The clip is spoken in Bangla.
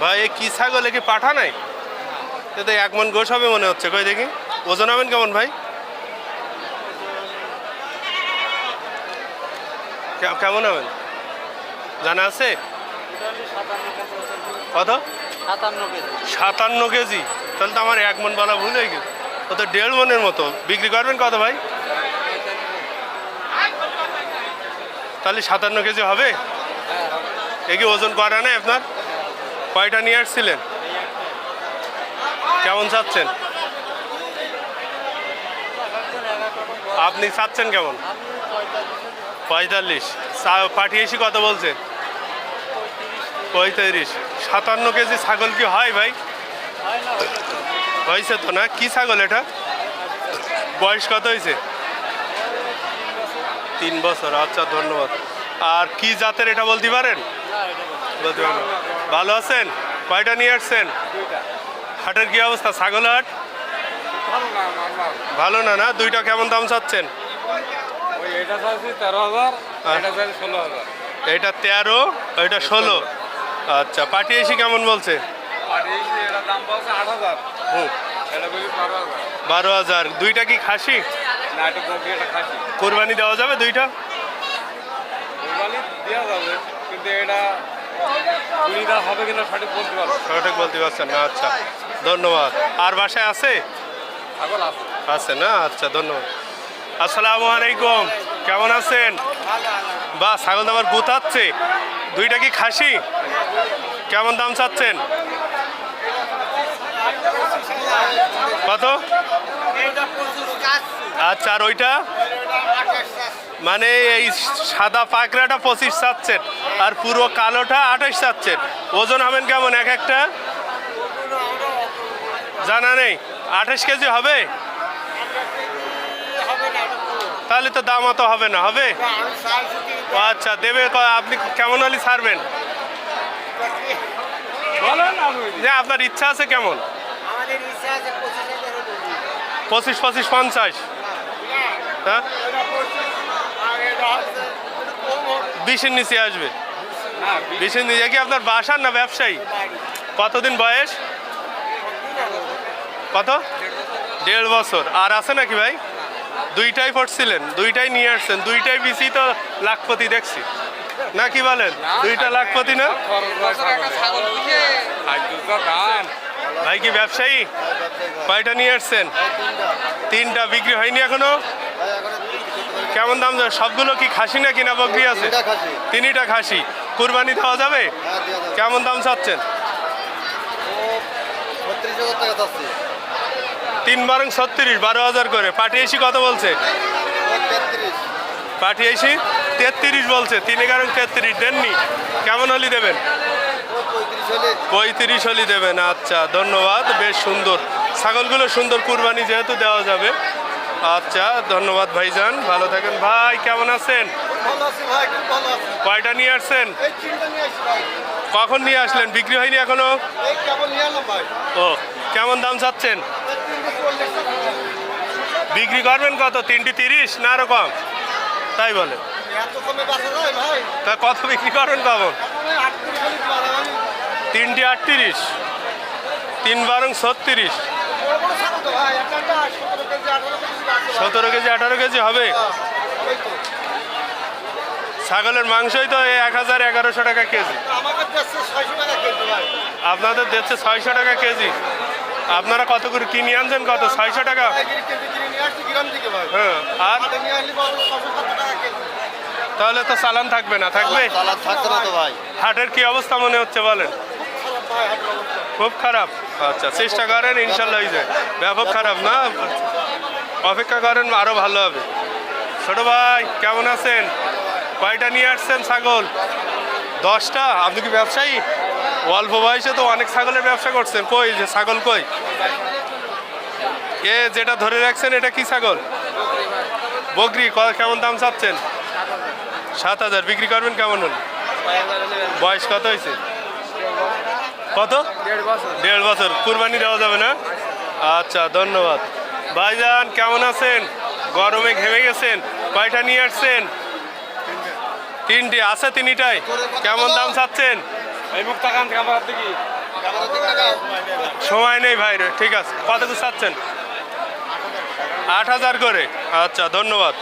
ভাই, এ কি ছাগল কি পাঠা নাই? তো এক মন গোস হবে মনে হচ্ছে। কই দেখি। ওজন হবেন কেমন ভাই? কেমন হবেন? জানা আছে? কত? সাতান্ন কেজি সাতান্ন কেজি। তাহলে তো আমার এক মন বলা ভুল হয়ে গেছে। ও তো দেড় মনের মতো। বিক্রি করবেন কত ভাই? তাহলে সাতান্ন কেজি হবে? এ কি ওজন করা নাই আপনার? কয়টা নিয়ে আসছিলেন? কেমন চাচ্ছেন? আপনি চাচ্ছেন কেমন? পঁয়তাল্লিশ। পাঠিয়েছি কত বলছে? পঁয়তাল্লিশ সাতান্ন কেজি ছাগল কি হয় ভাই? হয়েছে তো না? কি ছাগল এটা? বয়স কত হয়েছে? তিন বছর। আচ্ছা ধন্যবাদ। আর কি জাতের এটা বলতে পারেন? বলতে পারেন। ভালো আছেন? কয়টা নিয়ে আসছেন? হাটের কি অবস্থা? ছাগল হাট? ভালো না না? দুইটা কেমন দাম চাচ্ছেন? এটা তেরো, এটা ষোলো। আচ্ছা পাঠিয়েছি কেমন বলছে? বারো হাজার। দুইটা কি খাসি? কোরবানি দেওয়া যাবে দুইটা? কিন্তু এটা হবে কিনা সঠিক বলতে পারব সঠিক বলতে পারছেন না আচ্ছা। ধন্যবাদ। আর বাসায় আছে? আছে। না? আচ্ছা ধন্যবাদ। আসসালামু আলাইকুম। কেমন আছেন? বা ছাগল তো আবার গুতাচ্ছে। দুইটা কি খাসি? কেমন দাম চাচ্ছেন? কত? আচ্ছা আর ওইটা? মানে এই সাদা পাকড়াটা পঁচিশ চাচ্ছেন। আর পুরো কালোটা আঠাশ চাচ্ছেন। ওজন হবেন কেমন? এক একটা? জানা নেই। আঠাশ কেজি হবে? তাহলে তো দাম অত হবে না হবে? ও আচ্ছা দেবে আপনি কেমন হলে ছাড়বেন? যে আপনার ইচ্ছা আছে কেমন? আমাদের ইচ্ছা আছে পঁচিশ। পঁচিশ পঞ্চাশ। হ্যাঁ। বিশের নিচে আসবে। না বিশের কি আপনার বাসার না ব্যবসায়ী? কতদিন বয়স? কত? দেড় বছর। আর আছে নাকি ভাই? দুইটাই পড়ছিলেন, দুইটাই নিয়ে আসছেন, দুইটাই বিসি তো লাখপতি দেখছি। না কি বলেন? দুইটা লাখপতি না? ভাই কি ব্যবসায়ী? কয়টা নিয়ে আসছেন? তিনটা বিক্রি হয়নি এখনও? কেমন দাম? সবগুলো কি খাসি না কিনা বকরি আছে? তিনটা খাসি। কুরবানি দেওয়া যাবে? হ্যাঁ দিয়ে দেবো কেমন দাম চাচ্ছেন? তিন বারং ছত্রিশ বারো হাজার করে। পাঠিয়েছি কত বলছে? পাঠিয়েছি তেত্রিশ বলছে তিন এগারো তেত্রিশ দেননি? কেমন হলি দেবেন? পঁয়ত্রিশ হলি দেবেন আচ্ছা ধন্যবাদ বেশ সুন্দর। ছাগলগুলো সুন্দর কুরবানি যেহেতু দেওয়া যাবে। আচ্ছা ধন্যবাদ ভাইজান ভালো থাকেন। ভাই কেমন আছেন? কয়টা নিয়ে আসছেন? কখন নিয়ে আসলেন? বিক্রি হয়নি এখনও? ও, কেমন দাম চাচ্ছেন? বিক্রি করবেন কত? তিনটি তিরিশ না আরও কম? তাই বলে। তা কত বিক্রি করবেন কখন তিনটি আটত্রিশ, তিন বারং ছত্রিশ। সতেরো কেজি, আঠারো কেজি হবে? ছাগলের মাংসই তো এই এক হাজার এগারোশো টাকা কেজি। আমাদের দেশে ছয়শো টাকা কেজি আপনাদের দিচ্ছে ছয়শো টাকা কেজি। আপনারা কত করে কিনে আনছেন কত? ছয়শো টাকা? হ্যাঁ আর? তাহলে তো চালান থাকবে না থাকবে? হাটের কি অবস্থা মনে হচ্ছে বলেন? খুব খারাপ আচ্ছা চেষ্টা করেন ইনশাল্লাহ যে ব্যাপক খারাপ না? অপেক্ষা করেন আরও ভালো হবে। ছোট ভাই কেমন আছেন? কয়টা নিয়ে আসছেন ছাগল? দশটা? আপনি কি ব্যবসায়ী? অল্প বয়সে তো অনেক ছাগলের ব্যবসা করছেন। কই যে ছাগল কই? এ যেটা ধরে রাখছেন এটা কি ছাগল? বকরি ক- কেমন দাম চাচ্ছেন? সাত হাজার। বিক্রি করবেন কেমন হল? বয়স কত হয়েছে? কত? দেড় বছর। দেড় বছর। কুরবানি দেওয়া যাবে না? আচ্ছা ধন্যবাদ। ভাইজান কেমন আছেন? গরমে ঘেমে গেছেন? কয়টা নিয়ে আসছেন? তিনটি আছে তিনটাই। কেমন দাম চাচ্ছেন? সময় নেই ভাই রে ঠিক আছে। কত দূর চাচ্ছেন? আট হাজার করে। আচ্ছা ধন্যবাদ।